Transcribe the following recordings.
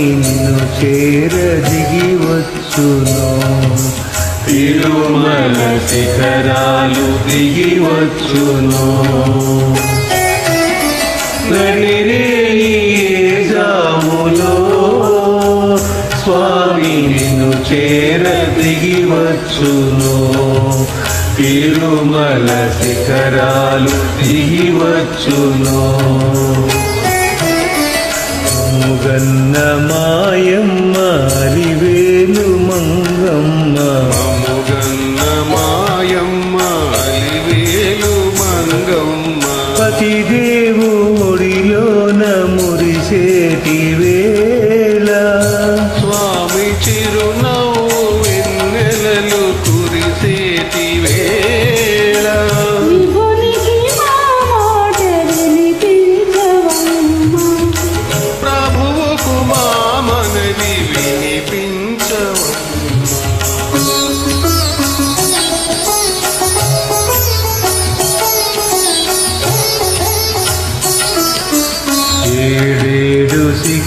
నిన్ను చేరదిగి వచ్చును తిరుమల శిఖరాలు దిగి వచ్చును నడిరేయి జాములో స్వామి నిన్ను చేర దిగి వచ్చును తిరుమల శిఖరాలు దిగి వచ్చును جهنما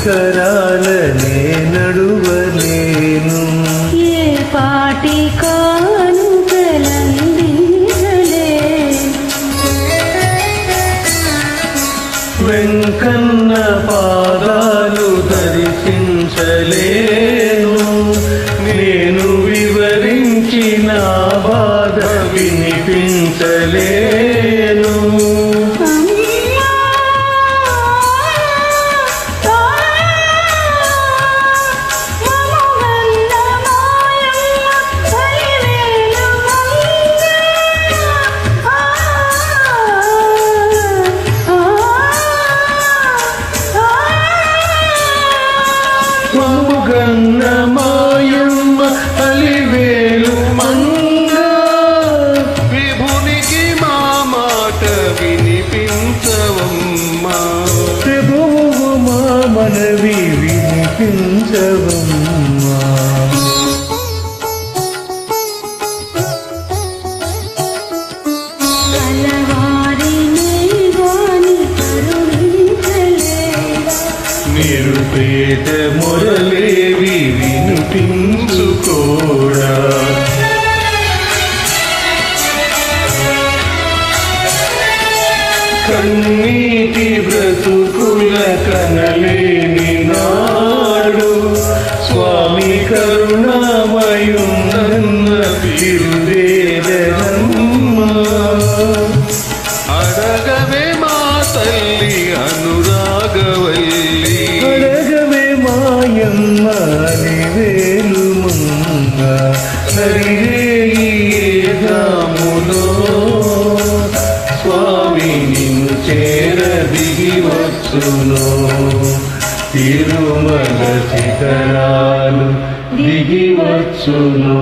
శిఖరాలనే నడువలేను ఏ పాటి. వెంకన్న పాదాలు దర్శించలేను నేను వివరించిన బాధ వినిపించలేను వినిపించవమ్మా. ప్రభువు మా మనవి వినిపించవమ్మా. నిరుపేద మురళేవి వినిపించుకోడా కన్నీటి బ్రతుకుల కనలేని నాడు స్వామి కరుణామయున్న తిరుదేదమ్మా అడగవే మా తల్లి అనురాగవల్లి. అడగవే మాయమ్మ వేలు మంగ హరిరేములో స్వామి నిన్ను చేర దిగి వచ్చును తిరుమల శిఖరాలు దిగి వచ్చును